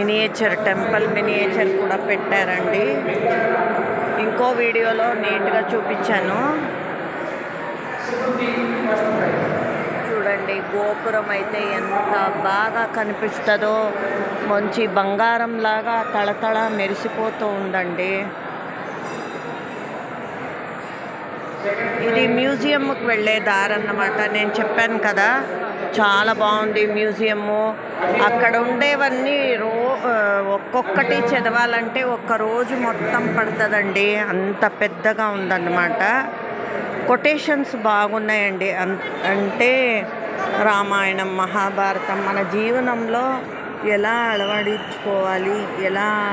Miniature temple miniature కూడా పెట్టారండి. ఇంకో వీడియోలో నీట్గా చూపించాను. చూడండి గోపురం అయితే ఎంత బాగా కనిపిస్తుందో. మంచి బంగారం లాగా తళతళ మెరిసిపోతూ ఉందండి. ఇది మ్యూజియంకి వెళ్ళే దారి అన్నమాట. నేను చెప్పాను కదా చాలా బాగుంది మ్యూజియము. అక్కడ ఉండేవన్నీ రో ఒక్కొక్కటి చదవాలంటే ఒక్క రోజు మొత్తం పడుతుందండి. అంత పెద్దగా ఉందన్నమాట. కొటేషన్స్ బాగున్నాయండి. అన్- అంటే రామాయణం మహాభారతం మన జీవనంలో ఎలా అలవడించుకోవాలి ఎలా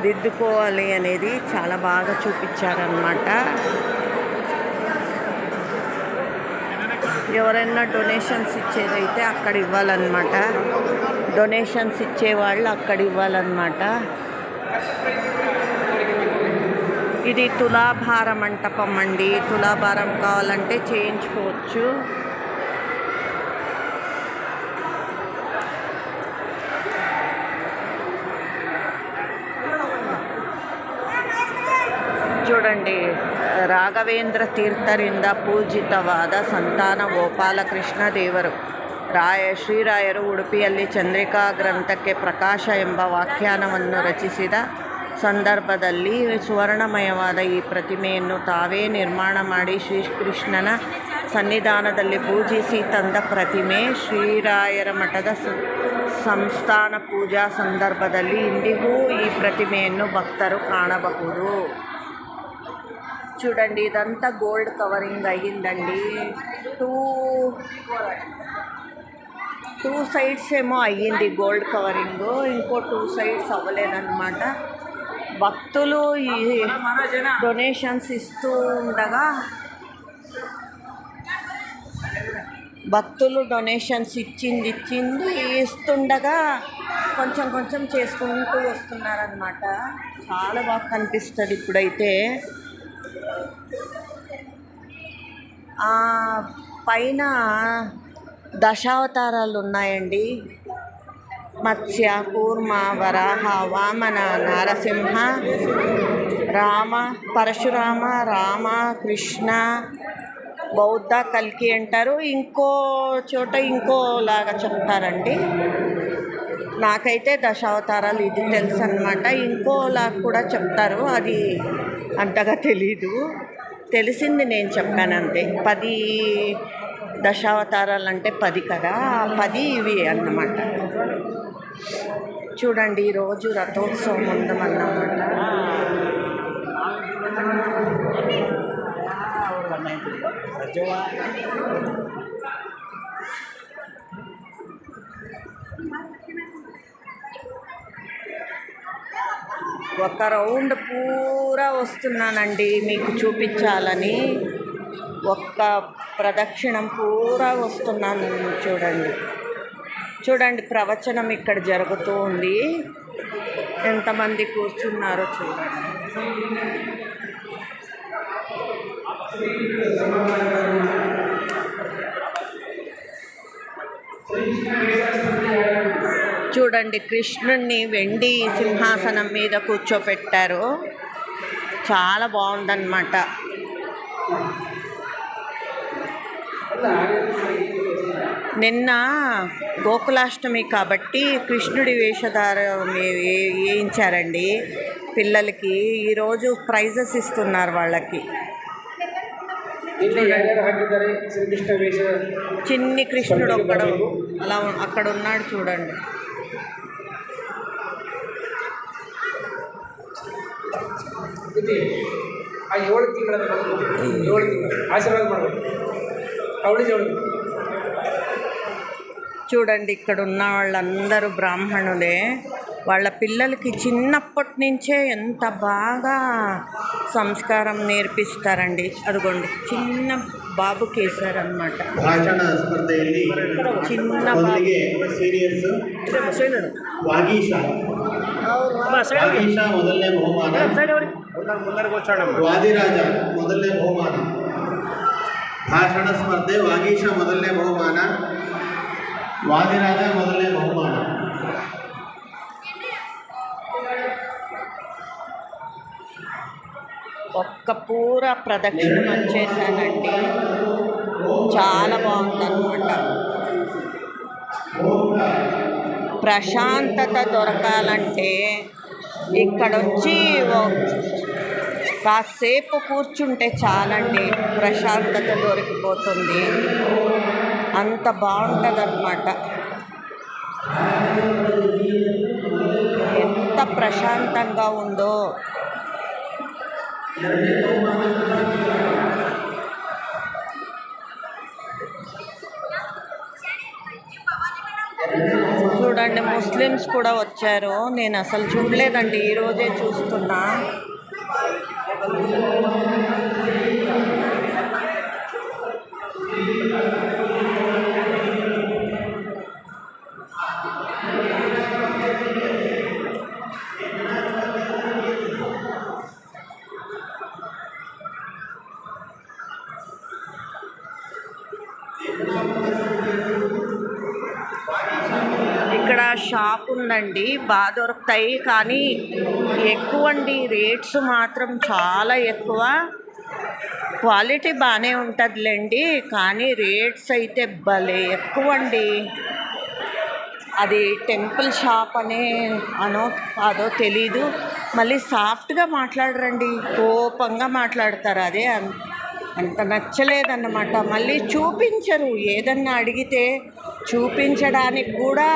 దిద్దుకోవాలి అనేది చాలా బాగా చూపించారనమాట ఎవరైనా డొనేషన్స్ ఇచ్చేదైతే అక్కడ ఇవ్వాలన్నమాట. డొనేషన్స్ ఇచ్చేవాళ్ళు అక్కడ ఇవ్వాలన్నమాట. ఇది తులాభార మంటపం అండి. తులాభారం కావాలంటే చేయించుకోవచ్చు. ರಾಘವೇಂದ್ರ ತೀರ್ಥರಿಂದ ಪೂಜಿತವಾದ ಸಂತಾನ ಗೋಪಾಲಕೃಷ್ಣ ದೇವರು. ರಾಯ, ಶ್ರೀರಾಯರು ಉಡುಪಿಯಲ್ಲಿ ಚಂದ್ರಿಕಾ ಗ್ರಂಥಕ್ಕೆ ಪ್ರಕಾಶ ಎಂಬ ವ್ಯಾಖ್ಯಾನವನ್ನು ರಚಿಸಿದ ಸಂದರ್ಭದಲ್ಲಿ ಸುವರ್ಣಮಯವಾದ ಈ ಪ್ರತಿಮೆಯನ್ನು ತಾವೇ ನಿರ್ಮಾಣ ಮಾಡಿ ಶ್ರೀಕೃಷ್ಣನ ಸನ್ನಿಧಾನದಲ್ಲಿ ಪೂಜಿಸಿ ತಂದ ಪ್ರತಿಮೆ ಶ್ರೀರಾಯರ ಮಠದ ಸಂಸ್ಥಾನ ಪೂಜಾ ಸಂದರ್ಭದಲ್ಲಿ ಇಂದಿಗೂ ಈ ಪ್ರತಿಮೆಯನ್ನು ಭಕ್ತರು ಕಾಣಬಹುದು. చూడండి ఇదంతా గోల్డ్ కవరింగ్ అయ్యిందండి. టూ టూ సైడ్స్ ఏమో అయ్యింది గోల్డ్ కవరింగ్. ఇంకో టూ సైడ్స్ అవ్వలేదన్నమాట. భక్తులు ఈ డొనేషన్స్ ఇస్తూ ఉండగా భక్తులు డొనేషన్స్ ఇచ్చింది ఇచ్చింది ఇస్తుండగా కొంచెం కొంచెం చేసుకుంటూ వస్తున్నారనమాట చాలా బాగా కనిపిస్తుంది ఇప్పుడైతే. పైన దశావతారాలు ఉన్నాయండి మత్స్య కూర్మ వరాహ వామన నరసింహ రామ పరశురామ రామ కృష్ణ బౌద్ధ కల్కి అంటారు. ఇంకో చోట ఇంకోలాగా చెప్తారండి. నాకైతే దశావతారాలు ఇది తెలుసు అనమాట ఇంకోలా కూడా చెప్తారు. అది అంతగా తెలీదు. తెలిసింది నేను చెప్పాను అంతే పది దశావతారాలు అంటే పది కదా? పది ఇవి అన్నమాట. చూడండి ఈరోజు రథోత్సవం ఉందమన్నమాట ఒక రౌండ్ పూరా వస్తున్నానండి మీకు చూపించాలని. ఒక్క ప్రదక్షిణం పూరా వస్తున్నాను చూడండి. చూడండి ప్రవచనం ఇక్కడ జరుగుతూ ఉంది. ఎంతమంది కూర్చున్నారో చూడండి. చూడండి కృష్ణుణ్ణి వెండి సింహాసనం మీద కూర్చోపెట్టారు. చాలా బాగుందన్నమాట. నిన్న గోకులాష్టమి కాబట్టి కృష్ణుడి వేషధారం వేయించారండి పిల్లలకి. ఈరోజు ప్రైజెస్ ఇస్తున్నారు వాళ్ళకి. చిన్ని కృష్ణుడు అక్కడ అలా అక్కడ ఉన్నాడు చూడండి. ಇಲ್ಲಿ ಆ ಏಳು ತಿಂಗಳ ಏಳು ತಿಂಗಳು ಆಶೀರ್ವಾದ ಮಾಡಬೇಕು ಅವಳಿ ಜೋಡಿ చూడండి ఇక్కడ ఉన్న వాళ్ళందరూ బ్రాహ్మణులే వాళ్ళ పిల్లలకి చిన్నప్పటి నుంచే ఎంత బాగా సంస్కారం నేర్పిస్తారండి అదిగోండి చిన్న బాబుకి వేశారనమాట ಭಾಷಣ ಸ್ಪರ್ಧೆಯಲ್ಲಿ చిన్న బాబు ಮೊದಲಿಗೆ ಸೀರಿಯಸ್ ವಾಗೀಶ మొదలనే బహుమాన. భాషణ స్పర్ధ వాగీష మొదలనే బహుమాన. వాదిరాజా మొదలనే బహుమాన. ఒక్క పూర ప్రదక్షిణం వచ్చేసానండి. చాలా బాగుంది అనుకుంటా ప్రశాంతత దొరకాలంటే ఇక్కడ వచ్చి కాసేపు కూర్చుంటే చాలండి. ప్రశాంతత దొరికిపోతుంది. అంత బాగుంటుంది అనమాట ఎంత ప్రశాంతంగా ఉందో. చూడండి ముస్లిమ్స్ కూడా వచ్చారు. నేను అసలు చూడలేదండి ఈరోజే చూస్తున్నా. షాప్ బాగా దొరుకుతాయి. కానీ ఎక్కువ అండి రేట్స్ మాత్రం చాలా ఎక్కువ. క్వాలిటీ బాగానే ఉంటుందిలేండి కానీ రేట్స్ అయితే భలే ఎక్కువ అండి అది టెంపుల్ షాప్ అనే అనో అదో తెలీదు. మళ్ళీ సాఫ్ట్గా మాట్లాడరండి కోపంగా మాట్లాడతారు. అదే అంత నచ్చలేదన్నమాట. మళ్ళీ చూపించరు. ఏదన్నా అడిగితే చూపించడానికి కూడా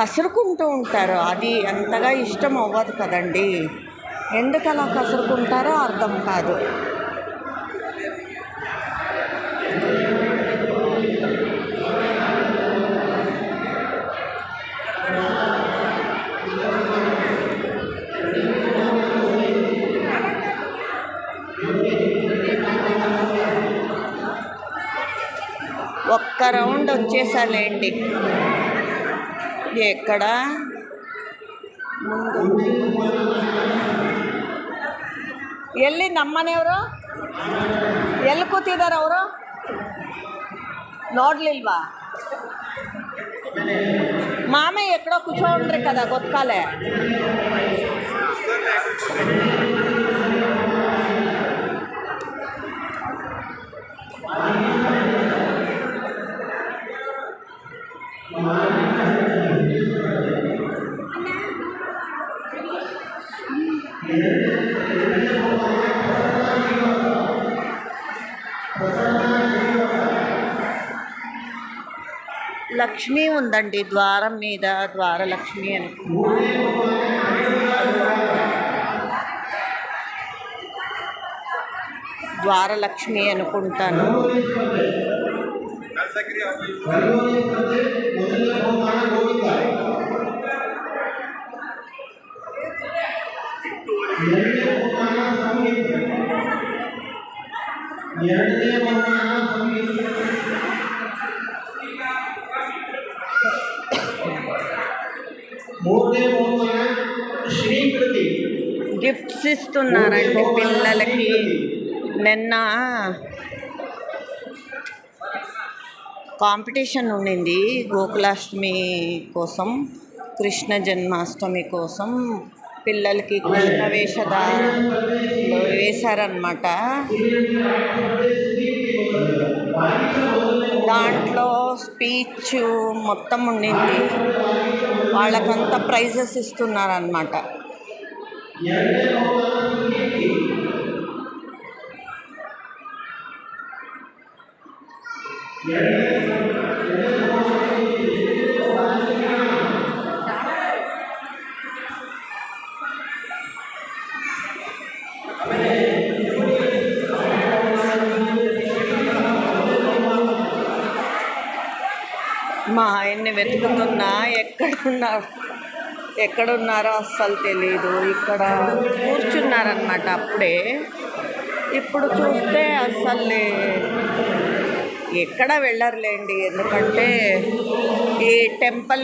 కసురుకుంటూ ఉంటారు. అది అంతగా ఇష్టం అవ్వదు కదండి. ఎందుకు అలా కసురుకుంటారో అర్థం కాదు. ఒక్క రౌండ్ వచ్చేసాలేండి. ఎక్కడ ముందు ಎಲ್ಲಿ ನಮ್ಮನೆಯವರು ಎಲ್ಲಿ ಕೂತಿದ್ದಾರೆ ಅವರು ನೋಡ್ಲಿಲ್ವಾ మామ ఎక్కడో కూర్చోండ్రి కదా గొత్కాలే లక్ష్మి ఉందండి ద్వారం మీద ద్వారలక్ష్మి అని. ద్వారలక్ష్మి అనుకుంటాను. గిఫ్ట్స్ ఇస్తున్నారండి పిల్లలకి. నిన్న కాంపిటీషన్ ఉండింది గోకులాష్టమి కోసం కృష్ణ జన్మాష్టమి కోసం. పిల్లలకి కృష్ణ వేషధారంలో వేశారనమాట దాంట్లో స్పీచ్ మొత్తం ఉండింది. వాళ్ళకంతా ప్రైజెస్ ఇస్తున్నారనమాట మా ఆయన్ని వెతుకుతున్నా ఎక్కడున్నారు ఎక్కడున్నారో అస్సలు తెలియదు ఇక్కడ కూర్చున్నారనమాట అప్పుడే. ఇప్పుడు చూస్తే అస్సలు ఎక్కడ వెళ్ళరులేండి. ఎందుకంటే ఈ టెంపుల్